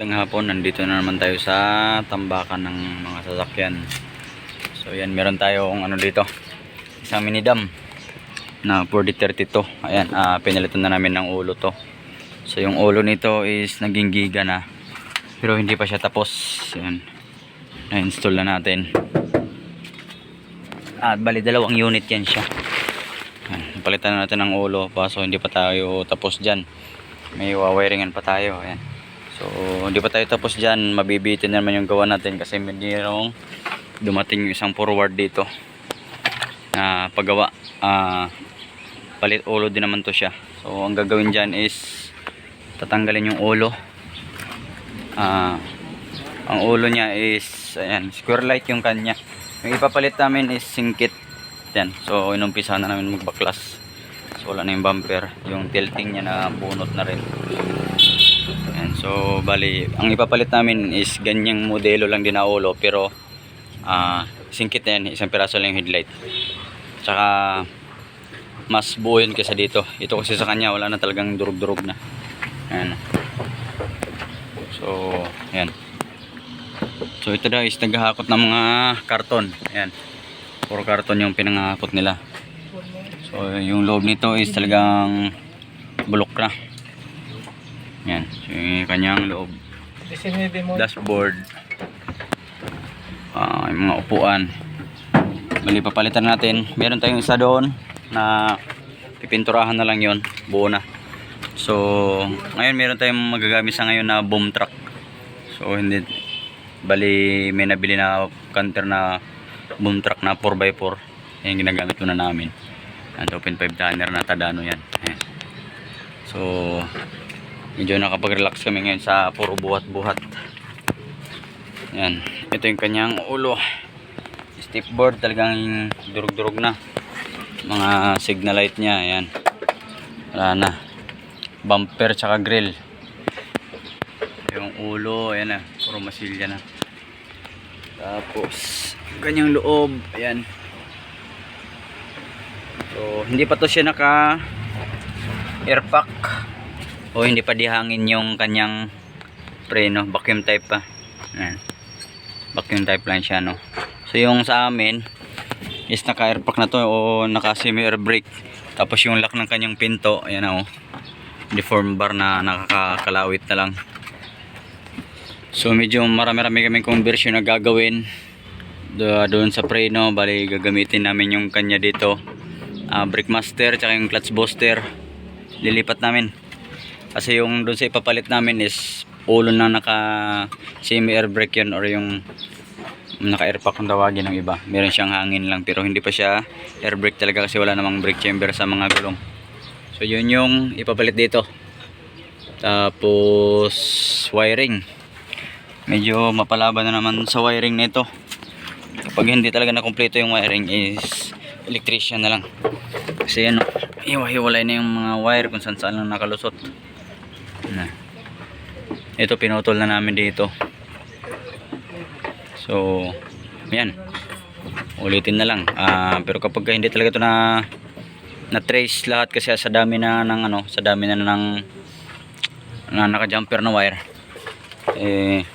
Magandang hapon, nandito na naman tayo sa tambakan ng mga sasakyan. So yan, meron tayong ano dito, isang mini dam na 4032. Ayan, ah, pinalitan na namin ng ulo to. So yung ulo nito is naging giga na. Pero hindi pa siya tapos. Yan. Na-install na natin. At bali dalawang unit yan siya. Ayan, Palitan na natin ng ulo. Paso hindi pa tayo tapos dyan. May wawiringan pa tayo. Ayan. So hindi pa tayo tapos dyan. Mabibitin na naman yung gawa natin kasi mayroong dumating yung isang forward dito na paggawa. Ah, palit ulo din naman to siya. So ang gagawin dyan is tatanggalin yung ulo. Ah, ang ulo niya is ayan, square light yung kanya. Yung ipapalit namin is singkit. Yan. So inumpisa na namin magbaklas. So wala na yung bumper. Yung tilting niya na bunot na rin. So bali, ang ipapalit namin is ganyang modelo lang din na ulo pero ah singkit na yan. Isang piraso lang yung headlight. Tsaka mas buo yun kaysa dito. Ito kasi sa kanya wala na talagang durug-durug na. Ayan. So, ayan. So ito daw is naghahakot ng mga karton. Ayan. Puro karton yung pinangahakot nila. So yung loob nito is talagang bulok na. Ayan. So yung kanyang loob. Dashboard. Ah, yung mga upuan. Bali papalitan natin. Meron tayong isa doon na pipinturahan na lang yon Buo na. So, ngayon meron tayong magagamit sa ngayon na boom truck. So, hindi bali may nabili na canter na boom truck na 4x4. Yan ginagamit muna namin. Yan, open 5 tonner na Tadano yan. Ayan. So, medyo nakapag-relax kami ngayon sa puro buhat-buhat. Yan. Ito yung kanyang ulo. Board talagang durug-durug na. Mga signal light niya. Ayan. Wala na bumper tsaka grill yung ulo ayan na puro masilya na tapos ganyang loob ayan so hindi pa to siya naka air pack o hindi pa dihangin yung kanyang preno. Vacuum type pa. Ayan. Vacuum type lang siya no? So yung sa amin is naka air pack na to o naka semi air brake. Tapos yung lock ng kanyang pinto ayan na oh. Deform bar na nakakakalawit na lang. So medyo marami-rami kaming conversion na gagawin Do- doon sa preno. Bali gagamitin namin yung kanya dito. Uh, brake master tsaka yung clutch booster lilipat namin kasi yung doon sa ipapalit namin is ulo na naka semi air brake yun or yung naka air pack kung tawagin ng iba meron siyang hangin lang pero hindi pa siya air brake talaga kasi wala namang brake chamber sa mga gulong So yun yung ipapalit dito. Tapos wiring. Medyo mapalaban na naman sa wiring nito. Kapag hindi talaga na kumpleto yung wiring is electrician na lang. Kasi ano, hiwa-hiwalay na yung mga wire kung saan saan lang nakalusot. Ito pinutol na namin dito. So, yan. Ulitin na lang. Ah, pero kapag hindi talaga ito na na trace lahat kasi sa dami na ng ano, sa dami na ng na naka-jumper na wire. Eh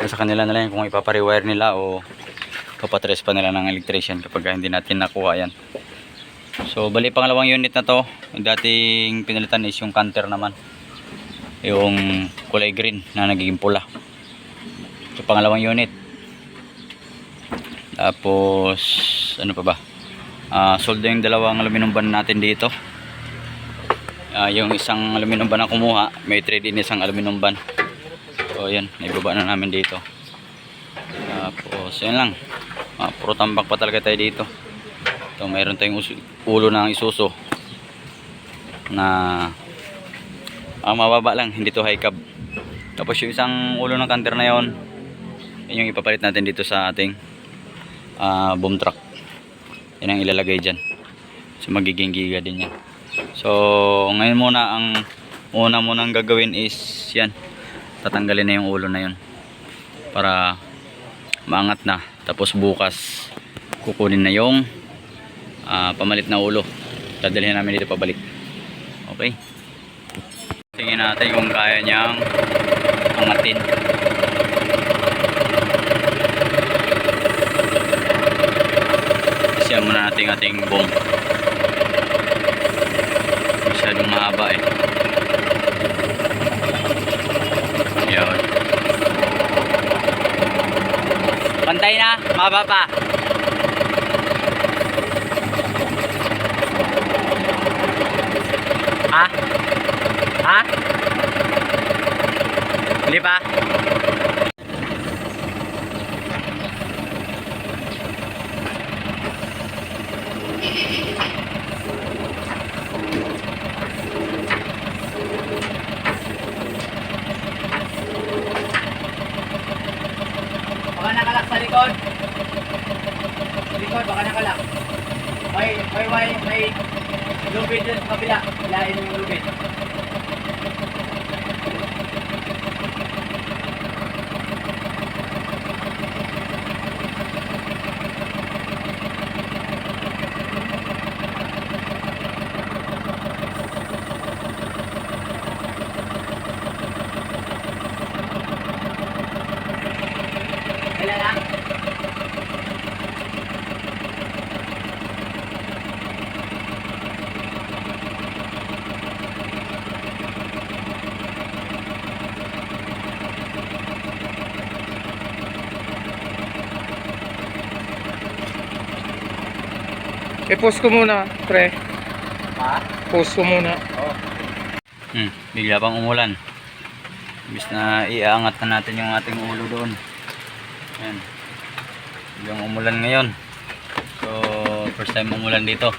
nasa kanila na lang kung ipapa-rewire nila o papatrace pa nila ng electrician kapag hindi natin nakuha yan. So bali pangalawang unit na to, yung dating pinalitan is yung canter naman. Yung kulay green na nagiging pula. So pangalawang unit. Tapos ano pa ba? uh, soldo yung dalawang aluminum ban natin dito Ah, yung isang aluminum ban na kumuha may trade din isang aluminum ban so yan naibaba na namin dito tapos yan lang uh, puro tambak pa talaga tayo dito ito mayroon tayong ulo ng isuso na ang mababa lang hindi to high cab. Tapos yung isang ulo ng canter na yon yun yung ipapalit natin dito sa ating ah, boom truck. Yan ang ilalagay dyan. So magiging giga din yan. So ngayon muna ang una munang gagawin is yan tatanggalin na yung ulo na yun para maangat na. Tapos bukas kukunin na yung ah, pamalit na ulo. Dadalhin namin dito pabalik. Okay tingin natin kung kaya niyang angatin. Siya muna natin ating boom. Masyadong mahaba eh. Yun. Pantay na, mahaba pa. Ha? Ha? Hindi pa? Baka nakalak sa likod. Sa likod, baka nakalak. May, may, may, may lubid dun sa kabila. Hilain mo yung lubid. Kailan na? I-post ko muna, pre. Ha? Post ko muna. Oo. Hmm, bigla pang umulan. Imbis na iaangat na natin yung ating ulo doon. Ayan. Biglang umulan ngayon. So, first time umulan dito.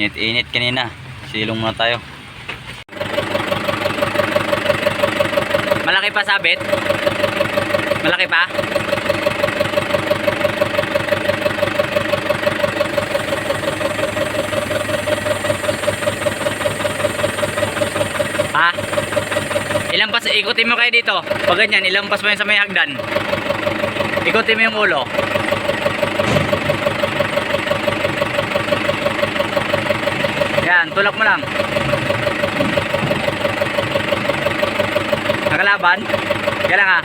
Init-init kanina. Silong muna tayo. Malaki pa sabit? Malaki pa? Ilampas, ikutin mo kayo dito. Pag ganyan, ilampas mo yan sa may hagdan. Ikutin mo yung ulo. Yan, tulak mo lang. Nakalaban? Kaya lang ha.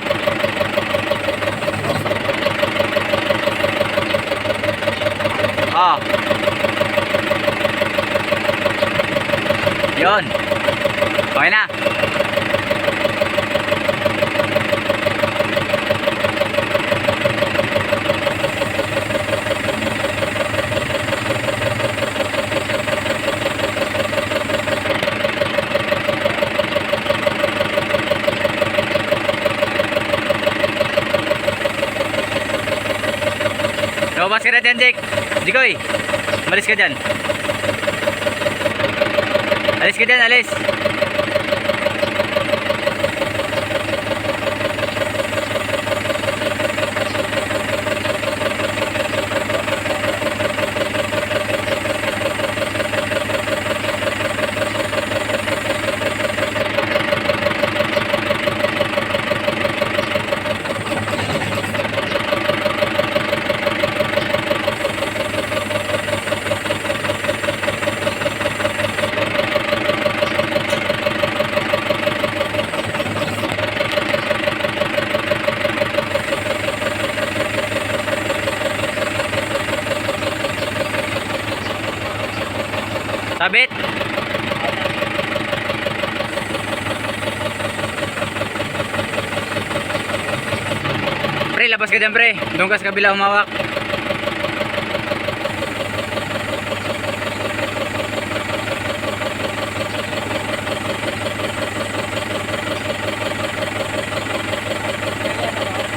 Oh. Yun. Okay na. Na dyan, Jake. Jikoy, malis ka dyan. Alis ka dyan, alis. Sabit. Pre, labas ka dyan, pre. Doon ka sa kabila humawak.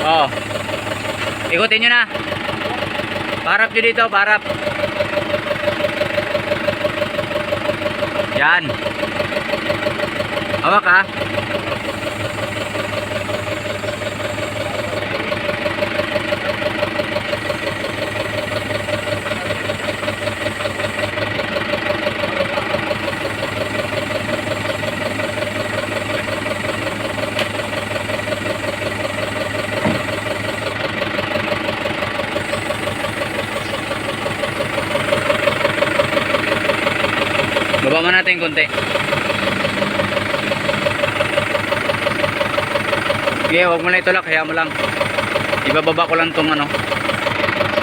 Oh. Ikutin nyo na. Parap nyo dito, parap. Yan. Hawak ha. Baba mo natin konti. Sige, wag mo na itulak, kaya mo lang. Ibababa ko lang tong ano,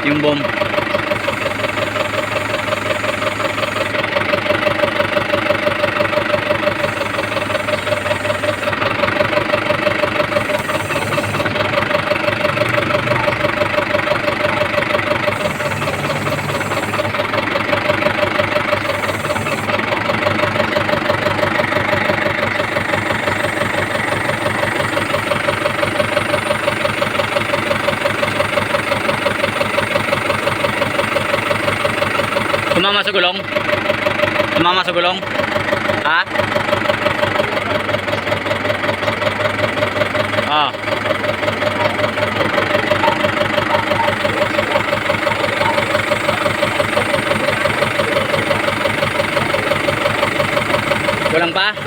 yung bomb. Tumama sa gulong? Tumama sa gulong? Ha? Ah. Kulang pa?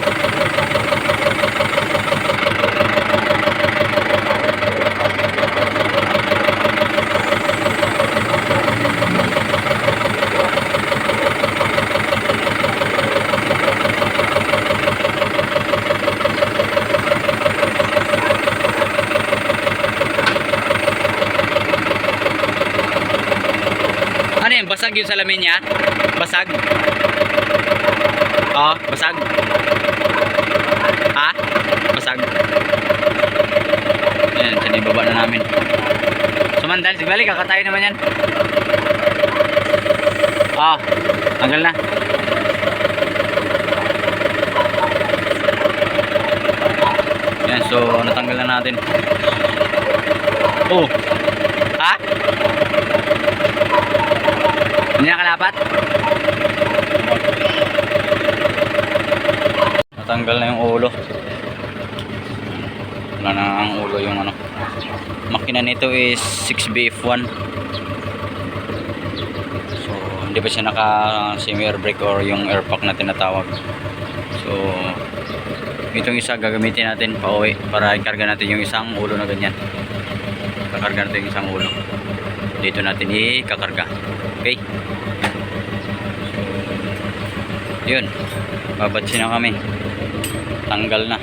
Ano yan? Basag yung salamin niya? Basag? Oo, basag. Ha? Basag. Ayan, sinibaba na namin. Sumandal, sigbali, kakatayo naman yan. Oo, tanggal na. Yan, so natanggal na natin. Oh. Ha? Hindi na kalapat? Natanggal na yung ulo. Wala na ang ulo yung ano. Makina nito is 6BF1. So, hindi pa siya naka semi air brake or yung air pack na tinatawag. So, itong isa gagamitin natin pa uwi para ikarga natin yung isang ulo na ganyan. Kakarga natin yung isang ulo. Dito natin ikakarga. Okay? Yun. Babatsi na kami. Tanggal na.